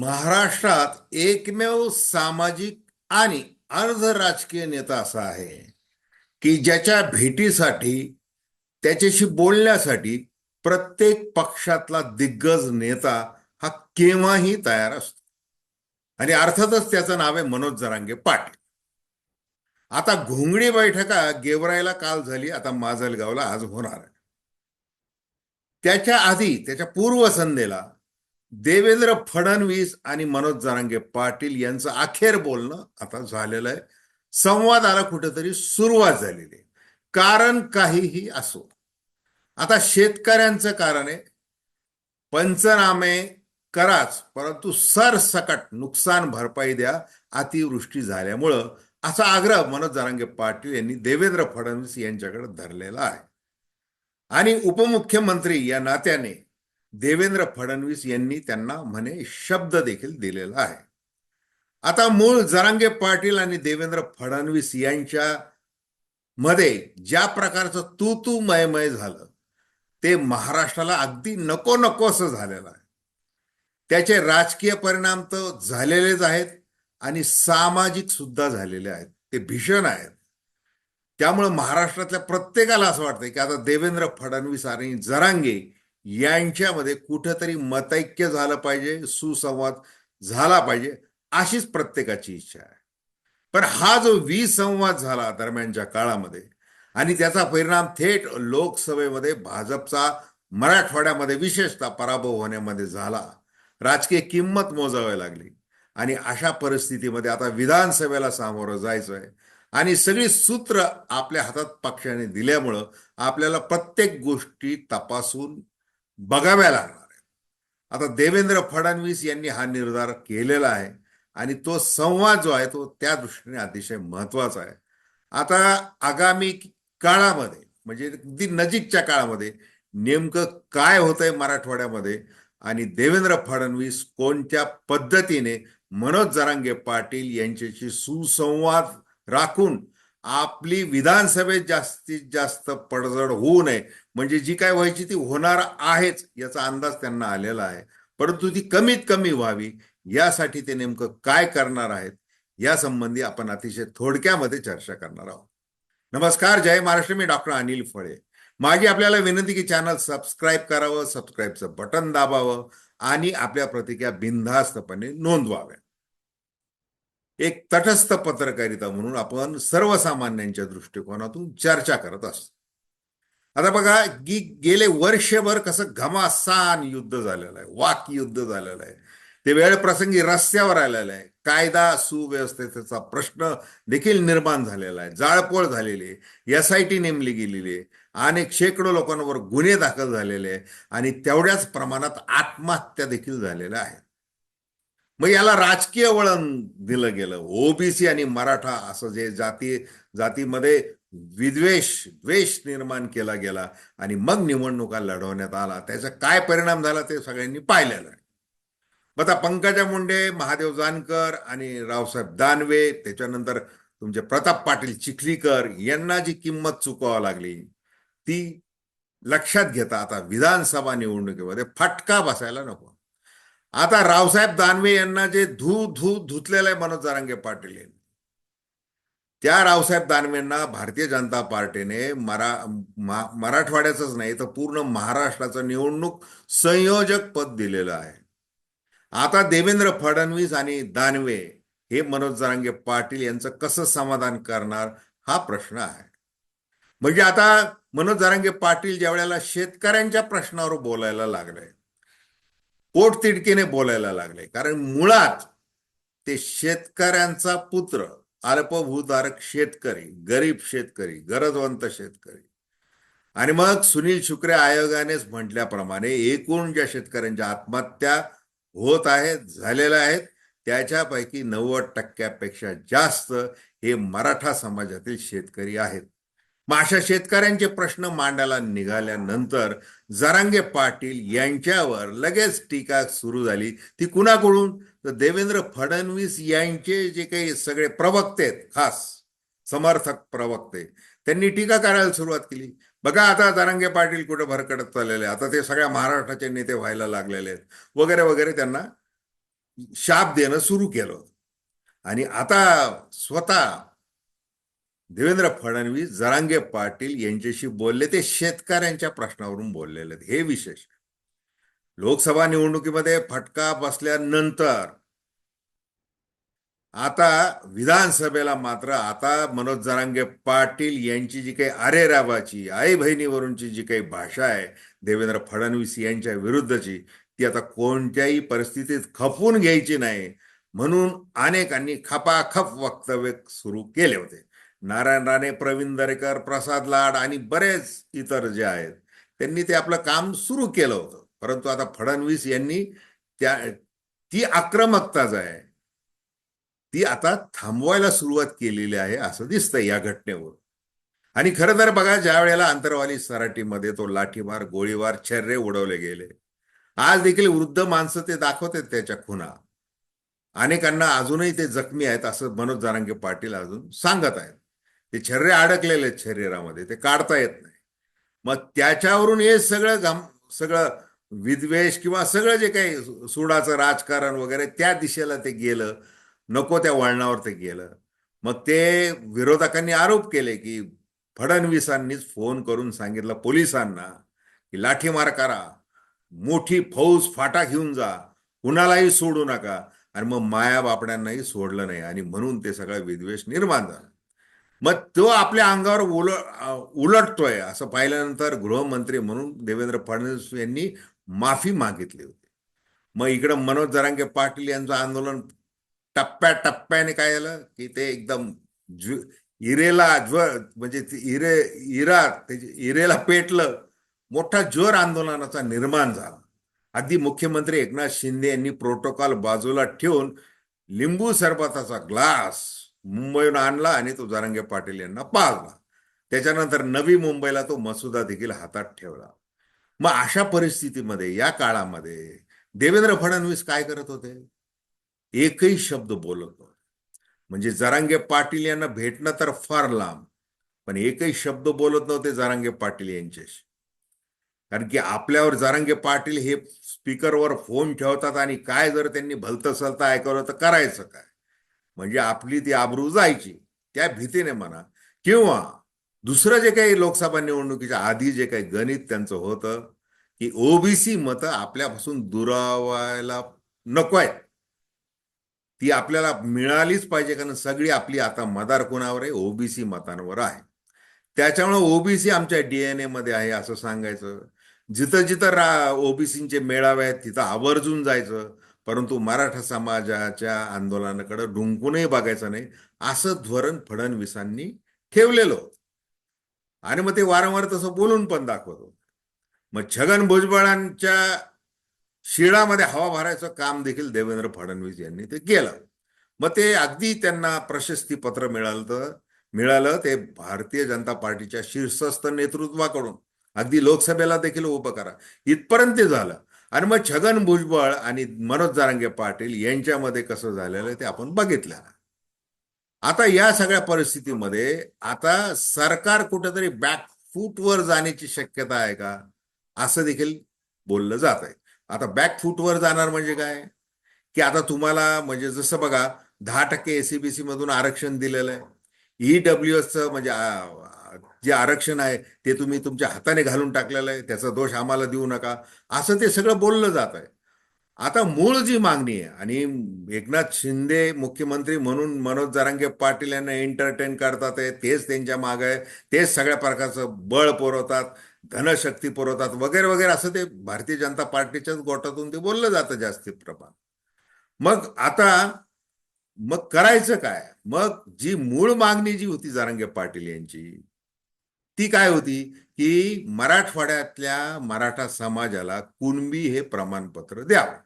महाराष्ट्रात एकमेव सामाजिक आणि अर्ध राजकीय नेता असा आहे की ज्याच्या भेटीसाठी त्याच्याशी बोलण्यासाठी प्रत्येक पक्षातला दिग्गज नेता हा केव्हाही तयार असतो. आणि अर्थातच त्याचं नाव आहे मनोज जरांगे पाटील. आता घोंगडी बैठका गेवरायला काल झाली आता माजलगावला आज होणार. आहे त्याच्या आधी त्याच्या पूर्वसंध्येला देवेंद्र फडणवीस आणि मनोज जरांगे पाटील यांचं अखेर बोलणं आता झालेलं आहे. संवादाला कुठेतरी सुरुवात झालेली आहे. कारण काहीही असो. आता शेतकऱ्यांचं कारण आहे. पंचनामे कराच परंतु सरसकट नुकसान भरपाई द्या अतिवृष्टी झाल्यामुळं असा आग्रह मनोज जरांगे पाटील यांनी देवेंद्र फडणवीस यांच्याकडे धरलेला आहे. आणि उपमुख्यमंत्री या नात्याने देवेंद्र फडणवीस यांनी त्यांना म्हणे शब्द देखील दिलेला आहे. आता मूळ जरांगे पाटील आणि देवेंद्र फडणवीस यांच्या मध्ये ज्या प्रकारचं तू तू मयमय झालं ते महाराष्ट्राला अगदी नको नको असं झालेलं आहे. त्याचे राजकीय परिणाम तर झालेलेच आहेत आणि सामाजिक सुद्धा झालेले आहेत. ते भीषण आहेत. त्यामुळे महाराष्ट्रातल्या प्रत्येकाला असं वाटतंय की आता देवेंद्र फडणवीस आणि जरांगे यांच्यामध्ये कुठंतरी मतैक्य झालं पाहिजे सुसंवाद झाला पाहिजे अशीच प्रत्येकाची इच्छा आहे. पण हा जो विसंवाद झाला दरम्यानच्या काळामध्ये आणि त्याचा परिणाम थेट लोकसभेमध्ये भाजपचा मराठवाड्यामध्ये विशेषतः पराभव होण्यामध्ये झाला राजकीय किंमत मोजावी लागली आणि अशा परिस्थितीमध्ये आता विधानसभेला सामोरं जायचं आहे आणि सगळी सूत्र आपल्या हातात पक्षाने दिल्यामुळं आपल्याला प्रत्येक गोष्टी तपासून बघाव्या लागणार आहेत आता देवेंद्र फडणवीस यांनी हा निर्धार केलेला आहे आणि तो संवाद जो आहे तो त्या दृष्टीने अतिशय महत्त्वाचा आहे. आता आगामी काळामध्ये म्हणजे अगदी नजीकच्या काळामध्ये नेमकं काय होतंय मराठवाड्यामध्ये आणि देवेंद्र फडणवीस कोणत्या पद्धतीने मनोज जरांगे पाटील यांच्याशी सुसंवाद राखून आपली विधानसभेत जास्तीत जास्त पडझड होऊ नये. म्हणजे जी काय व्हायची ती होणार आहेच याचा अंदाज त्यांना आलेला आहे. परंतु ती कमीत कमी व्हावी यासाठी ते नेमकं काय करणार आहेत या संबंधी आपण अतिशय थोडक्यामध्ये चर्चा करणार आहोत. नमस्कार जय महाराष्ट्र. मी डॉक्टर अनिल फळे. माझी आपल्याला विनंती की चॅनल सबस्क्राईब करावं सबस्क्राईबचं बटन दाबावं आणि आपल्या प्रतिक्रिया बिनधास्तपणे नोंदवाव्या एक तटस्थ पत्रकारिता म्हणून आपण सर्वसामान्यांच्या दृष्टिकोनातून चर्चा करत असतो. आता बघा की गेले वर्षभर कसं घमासान युद्ध झालेलं आहे वाक युद्ध झालेलं आहे. ते वेळ प्रसंगी रस्त्यावर आलेलं आहे. कायदा सुव्यवस्थेचा प्रश्न देखील निर्माण झालेला आहे. जाळपोळ झालेली आहे. एस आय टी नेमली गेलेली आहे. अनेक शेकडो लोकांवर गुन्हे दाखल झालेले आहे. आणि तेवढ्याच प्रमाणात आत्महत्या देखील झालेल्या आहेत. मग याला राजकीय वळण दिलं गेलं. ओबीसी आणि मराठा असं जे जाती जातीमध्ये विद्वेष द्वेष निर्माण केला गेला आणि मग निवडणुका लढवण्यात आला. त्याचा काय परिणाम झाला ते सगळ्यांनी पाहिलेलं आहे. मग आता पंकजा मुंडे महादेव जानकर आणि रावसाहेब दानवे त्याच्यानंतर तुमचे प्रताप पाटील चिखलीकर यांना जी किंमत चुकवावी लागली ती लक्षात घेता आता विधानसभा निवडणुकीमध्ये फटका बसायला नको. आता रावसाहेब दानवे यांना जे धू धू धुतलेलं आहे मनोज जारांगे पाटील यांनी त्या रावसाहेब दानवेंना भारतीय जनता पार्टीने मरा मराठवाड्याचंच नाही तर पूर्ण महाराष्ट्राचं निवडणूक संयोजक पद दिलेलं आहे. आता देवेंद्र फडणवीस आणि दानवे हे मनोज जरांगे पाटील यांचं कसं समाधान करणार हा प्रश्न आहे. म्हणजे आता मनोज जरांगे पाटील ज्या वेळेला शेतकऱ्यांच्या प्रश्नावर बोलायला लागले पोटतिडकीने बोलायला लागले. कारण मुळात ते शेतकऱ्यांचा पुत्र अल्पभूधारक शेतकरी गरीब शेतकरी गरजवंत शेतकरी. आणि मग सुनील शुक्रे आयोगानेच म्हटल्याप्रमाणे एकूण ज्या शेतकऱ्यांच्या आत्महत्या होत आहेत झालेल्या आहेत त्याच्यापैकी नव्वद टक्क्यापेक्षा जास्त हे मराठा समाजातील शेतकरी आहेत. मग अशा शेतकऱ्यांचे प्रश्न मांडायला निघाल्यानंतर जरांगे पाटील यांच्यावर लगेच टीका सुरू झाली. ती कुणाकडून? तर देवेंद्र फडणवीस यांचे जे काही सगळे प्रवक्ते आहेत खास समर्थक प्रवक्ते त्यांनी टीका करायला सुरुवात केली. बघा आता जरांगे पाटील कुठे भरकडत चाललेले आता ते सगळ्या महाराष्ट्राचे नेते व्हायला लागलेले आहेत. वगैरे वगैरे त्यांना शाप देणं सुरू केलं आणि आता स्वतः देवेंद्र फडणवीस जरांगे पाटील यांच्याशी बोलले ते शेतकऱ्यांच्या प्रश्नावरून बोललेले आहेत. हे विशेष लोकसभा निवडणुकीमध्ये फटका बसल्यानंतर आता विधानसभेला मात्र आता मनोज जरांगे पाटील यांची जी काही अरेराबाची आई बहिणीवरूनची जी काही भाषा आहे देवेंद्र फडणवीस यांच्या विरुद्धची ती आता कोणत्याही परिस्थितीत खपवून घ्यायची नाही म्हणून अनेकांनी खपाखप वक्तव्य सुरू केले होते नारायण राणे प्रवीण दरेकर प्रसाद लाड आणि बरेच इतर जे आहेत त्यांनी ते आपलं काम सुरू केलं होतं. परंतु आता फडणवीस यांनी त्या ती आक्रमकता जी आहे ती आता थांबवायला सुरुवात केलेली आहे असं दिसतंय या घटनेवर आणि खरं तर बघा ज्या वेळेला अंतरवाली सराटीमध्ये तो लाठीमार गोळीबार छर्रे उडवले गेले आज देखील वृद्ध माणसं ते दाखवतात त्याच्या खुना अनेकांना अजूनही ते जखमी आहेत असं मनोज जारांगे पाटील अजून सांगत आहेत. ते शरीर अडकलेले आहेत शरीरामध्ये ते काढता येत नाही. मग त्याच्यावरून हे सगळं गम सगळं विद्वेष किंवा सगळं जे काही सुडाचं राजकारण वगैरे त्या दिशेला ते गेलं नको त्या वळणावर ते गेलं. मग ते विरोधकांनी आरोप केले की फडणवीसांनीच फोन करून सांगितलं पोलिसांना की लाठीमार करा मोठी फौज फाटा घेऊन जा कुणालाही सोडू नका. आणि मग माया बापड्यांनाही सोडलं नाही आणि म्हणून ते सगळं विद्वेष निर्माण झाला. मग तो आपल्या अंगावर उल उलटतोय. असं पाहिल्यानंतर गृहमंत्री म्हणून देवेंद्र फडणवीस यांनी माफी मागितली होती. मग इकडं मनोज जरांगे पाटील यांचं आंदोलन टप्प्याटप्प्याने काय झालं? की ते एकदम ज्व इरेला ज्व म्हणजे इरे इरा त्याची इरेला पेटलं. मोठा ज्वर आंदोलनाचा निर्माण झाला. आधी मुख्यमंत्री एकनाथ शिंदे यांनी प्रोटोकॉल बाजूला ठेवून लिंबू सरबताचा ग्लास मुंबईहून आणला आणि तो जारंगे पाटील यांना पाळला त्याच्यानंतर नवी मुंबईला तो मसुदा देखील हातात ठेवला. मग अशा परिस्थितीमध्ये या काळामध्ये देवेंद्र फडणवीस काय करत होते? एकही शब्द बोलत नव्हते. म्हणजे जरांगे पाटील यांना भेटणं तर फार लांब पण एकही शब्द बोलत नव्हते जारांगे पाटील यांच्याशी. कारण की आपल्यावर जारंगे पाटील हे स्पीकरवर फोन ठेवतात आणि काय जर त्यांनी भलतं सलतं ऐकवलं तर करायचं काय? म्हणजे आपली ती आबरू जायची. त्या भीतीने म्हणा किंवा दुसरं जे काही लोकसभा निवडणुकीच्या आधी जे काही गणित त्यांचं होतं की ओबीसी मतं आपल्यापासून दुरावायला नको आहेत. ती आपल्याला मिळालीच पाहिजे कारण सगळी आपली आता मदार कोणावर आहे? ओबीसी मतांवर आहे. त्याच्यामुळे ओबीसी आमच्या डीएनए मध्ये आहे असं सांगायचं. जिथं जिथं रा ओबीसीचे मेळावे आहेत तिथं आवर्जून जायचं. परंतु मराठा समाजाच्या आंदोलनाकडे डुंकूनही बघायचं नाही असं धोरण फडणवीसांनी ठेवलेलं होतं. आणि मग ते वारंवार तसं बोलून पण दाखवत होत. मग छगन भुजबळांच्या शिळामध्ये हवा भरायचं काम देखील देवेंद्र फडणवीस यांनी ते केलं. मग ते अगदी त्यांना प्रशस्ती पत्र मिळालं मिळालं ते भारतीय जनता पार्टीच्या शीर्षस्थ नेतृत्वाकडून. अगदी लोकसभेला देखील उभं करा इथपर्यंत ते झालं. आणि मग छगन भुजबळ आणि मनोज जारांगे पाटील यांच्यामध्ये कसं झालेलं ते आपण बघितलं आता या सगळ्या परिस्थितीमध्ये आता सरकार कुठेतरी बॅकफूटवर जाण्याची शक्यता आहे का? असं देखील बोललं जात आहे. आता बॅकफूटवर जाणार म्हणजे काय? की आता तुम्हाला म्हणजे जसं बघा दहा टक्के एसीबीसी मधून आरक्षण दिलेलं आहे. ईडब्ल्यू एसचं म्हणजे जे आरक्षण आहे ते तुम्ही तुमच्या हाताने घालून टाकलेलं आहे त्याचा दोष आम्हाला देऊ नका. असं ते सगळं बोललं जात आहे. आता मूळ जी मागणी आहे आणि एकनाथ शिंदे मुख्यमंत्री म्हणून मनोज जरांगे पाटील यांना एंटरटेन करतात आहे तेच त्यांच्या माग आहे तेच सगळ्या प्रकारचं बळ पुरवतात धनशक्ती पुरवतात वगैरे वगैरे असं ते भारतीय जनता पार्टीच्याच गोटातून ते बोललं जातं जास्ती प्रमाण. मग आता मग करायचं काय? मग जी मूळ मागणी जी होती जारंगे पाटील यांची ती काय होती की मराठवाड्यातल्या मराठा समाजाला कुणबी हे प्रमाणपत्र द्यावं.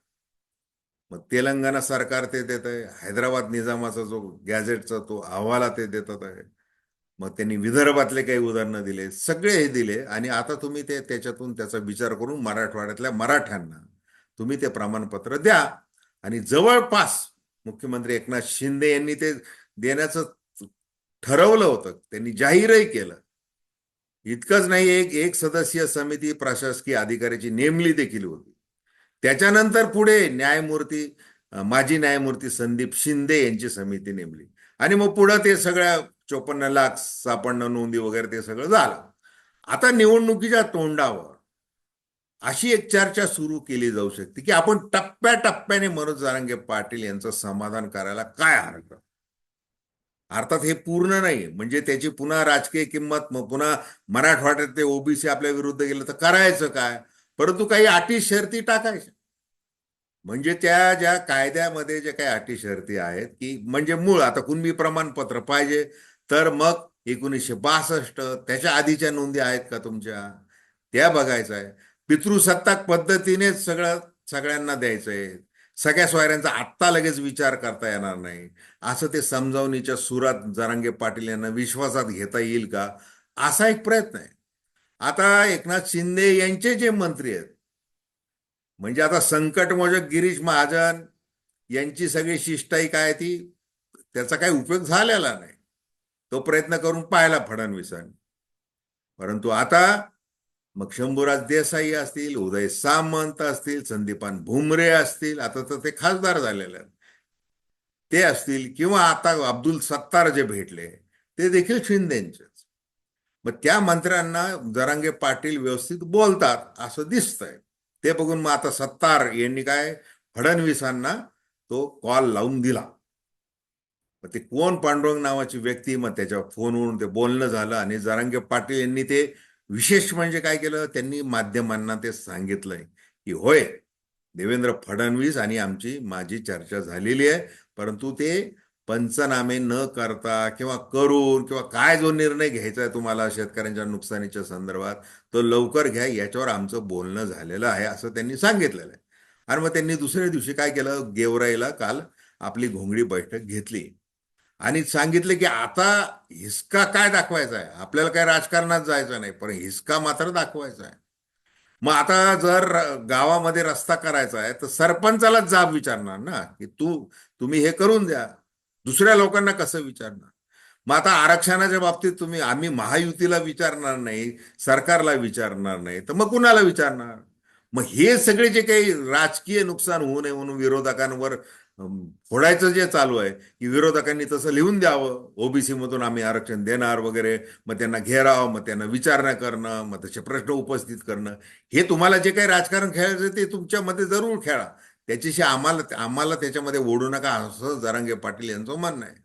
मग तेलंगणा सरकार ते देत आहे हैदराबाद निजामाचा जो गॅझेटचा तो अहवाला ते देतात आहे. मग त्यांनी विदर्भातले काही उदाहरणं दिले सगळे हे दिले आणि आता तुम्ही ते त्याच्यातून त्याचा विचार करून मराठवाड्यातल्या मराठ्यांना तुम्ही ते प्रमाणपत्र द्या. आणि जवळपास मुख्यमंत्री एकनाथ शिंदे यांनी ते देण्याचं ठरवलं होतं त्यांनी जाहीरही केलं. इतकंच नाही एक एक सदस्यीय समिती प्रशासकीय अधिकाऱ्याची नेमली देखील होती. त्याच्यानंतर पुढे न्यायमूर्ती माजी न्यायमूर्ती संदीप शिंदे यांची समिती नेमली. आणि मग पुढं ते सगळ्या चोपन्न लाख सापन्न नोंदी वगैरे ते सगळं झालं. आता निवडणुकीच्या तोंडावर अशी एक चर्चा सुरू केली जाऊ शकते की आपण टप्प्याटप्प्याने मनोज जारांगे पाटील यांचं समाधान करायला काय हरकत? अर्थात हे पूर्ण नाही म्हणजे त्याची पुन्हा राजकीय किंमत मग पुन्हा मराठवाड्यात ते ओबीसी आपल्या विरुद्ध गेलं तर करायचं काय? परंतु काही अटी शर्ती टाकायच्या. म्हणजे त्या ज्या कायद्यामध्ये जे काही अटी शर्ती आहेत की म्हणजे मूळ आता कुणबी प्रमाणपत्र पाहिजे तर मग एकोणीसशे बासष्ट त्याच्या आधीच्या नोंदी आहेत का तुमच्या? त्या बघायचं आहे. पितृसत्ताक पद्धतीनेच सगळं सगळ्यांना द्यायचं आहे सगळ्या सोयऱ्यांचा आत्ता लगेच विचार करता येणार नाही. असं ते समजावणीच्या सुरात जरांगे पाटील यांना विश्वासात घेता येईल का? असा एक प्रयत्न आहे. आता एकनाथ शिंदे यांचे जे मंत्री आहेत म्हणजे आता संकटमोचक गिरीश महाजन यांची सगळी शिष्टाई काय ती? त्याचा काही उपयोग झालेला नाही. तो प्रयत्न करून पाहायला फडणवीसांनी. परंतु आता मग शंभूराज देसाई असतील उदय सामंत असतील संदीपान भुमरे असतील आता तर ते खासदार झालेले आहेत. ते असतील किंवा आता अब्दुल सत्तार जे भेटले ते देखील शिंदेचेच. मग त्या मंत्र्यांना जरांगे पाटील व्यवस्थित बोलतात असं दिसतंय. ते बघून मग आता सत्तार यांनी काय फडणवीसांना तो कॉल लावून दिला. मग ते कोण पांडुरंग नावाची व्यक्ती मग त्याच्या फोनवरून ते बोलणं झालं आणि जरांगे पाटील यांनी ते विशेष म्हणजे काय केलं? त्यांनी माध्यमांना ते सांगितलंय की होय देवेंद्र फडणवीस आणि आमची माझी चर्चा झालेली आहे परंतु ते पंचनामे न करता किंवा करून किंवा काय जो निर्णय घ्यायचा आहे तुम्हाला शेतकऱ्यांच्या नुकसानीच्या संदर्भात तो लवकर घ्या याच्यावर आमचं बोलणं झालेलं आहे असं त्यांनी सांगितलेलं आहे. आणि मग त्यांनी दुसऱ्या दिवशी काय केलं? गेवराईला काल आपली घोंगडी बैठक घेतली. आणि सांगितलं की आता हिसका काय दाखवायचा आहे आपल्याला काय राजकारणात जायचं नाही पण हिसका मात्र दाखवायचा आहे मग आता जर गावामध्ये रस्ता करायचा आहे तर सरपंचालाच जाब विचारणार ना की तू तुम्ही हे करून द्या. दुसऱ्या लोकांना कसं विचारणार? मग आता आरक्षणाच्या बाबतीत तुम्ही आम्ही महायुतीला विचारणार नाही सरकारला विचारणार नाही तर मग कुणाला विचारणार? मग हे सगळे जे काही राजकीय नुकसान होऊ नये म्हणून विरोधकांवर फोडायचं जे चालू आहे की विरोधकांनी तसं लिहून द्यावं. ओबीसी मधून आम्ही आरक्षण देणार वगैरे मग त्यांना घेराव मग त्यांना विचारणा करणं मग तसे प्रश्न उपस्थित करणं. हे तुम्हाला जे काही राजकारण खेळायचं ते तुमच्यामध्ये जरूर खेळा. त्याच्याशी आम्हाला आम्हाला त्याच्यामध्ये ओढू नका असं जरांगे पाटील यांचं म्हणणं आहे.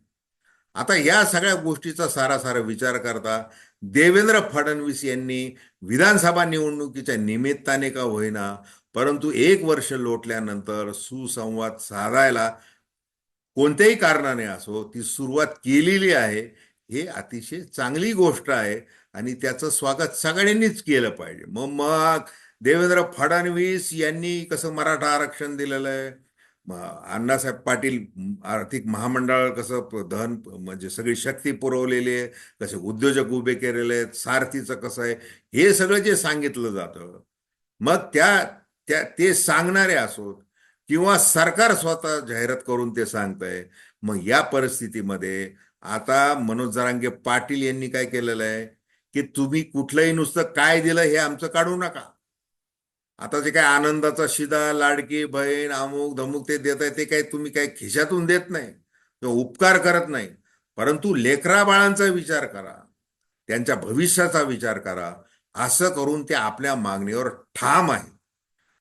आता या सगळ्या गोष्टीचा सारा सारा विचार करता देवेंद्र फडणवीस यांनी विधानसभा निवडणुकीच्या निमित्ताने का होईना परंतु एक वर्ष लोटल्यानंतर सुसंवाद साधायला कोणत्याही कारणाने असो ती सुरुवात केलेली आहे हे अतिशय चांगली गोष्ट आहे आणि त्याचं स्वागत सगळ्यांनीच केलं पाहिजे. मग मग देवेंद्र फडणवीस यांनी कसं मराठा आरक्षण दिलेलं आहे? अण्णासाहेब पाटील आर्थिक महामंडळ कसं धन म्हणजे सगळी शक्ती पुरवलेली आहे कसे उद्योजक उभे केलेले आहेत सारथीचं कसं आहे हे सगळं जे सांगितलं जातं मग त्या त्या ते सांगणारे असोत किंवा सरकार स्वतः जाहिरात करून ते सांगतंय मग या परिस्थितीमध्ये आता मनोज जरांगे पाटील यांनी काय केलेलं आहे? की तुम्ही कुठलंही नुसतं काय दिलं हे आमचं काढू नका. आता जे काय आनंदाचा शिदा लाडकी बहीण अमुक धमुक ते देत आहे ते काय तुम्ही काय खिशातून देत नाही किंवा उपकार करत नाही. परंतु लेकरा बाळांचा विचार करा त्यांच्या भविष्याचा विचार करा असं करून ते आपल्या मागणीवर ठाम आहे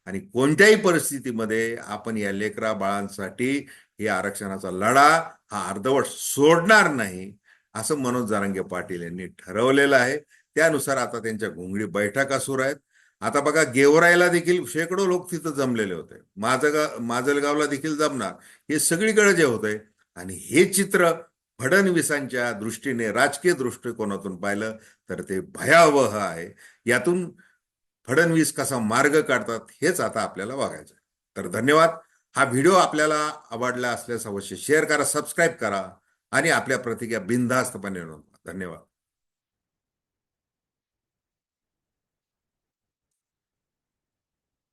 आणि कोणत्याही परिस्थितीमध्ये आपण या लेकरा बाळांसाठी हे आरक्षणाचा लढा हा अर्धवट सोडणार नाही असं मनोज जारंगे पाटील यांनी ठरवलेलं आहे. त्यानुसार आता त्यांच्या घोंगडी बैठका सुरू आहेत. आता बघा गेवराईला देखील शेकडो लोक तिथं जमलेले होते. माझं माजलगावला देखील जमणार. हे सगळीकडे जे होते आणि हे चित्र फडणवीसांच्या दृष्टीने राजकीय दृष्टिकोनातून पाहिलं तर ते भयावह आहे. यातून फडणवीस कसा मार्ग काढतात हेच आता आपल्याला बघायचं आहे तर धन्यवाद. हा व्हिडिओ आपल्याला आवडला असल्यास अवश्य शेअर करा सबस्क्राईब करा आणि आपल्या प्रतिक्रिया बिनधास्तपणे नोंदवा. धन्यवाद.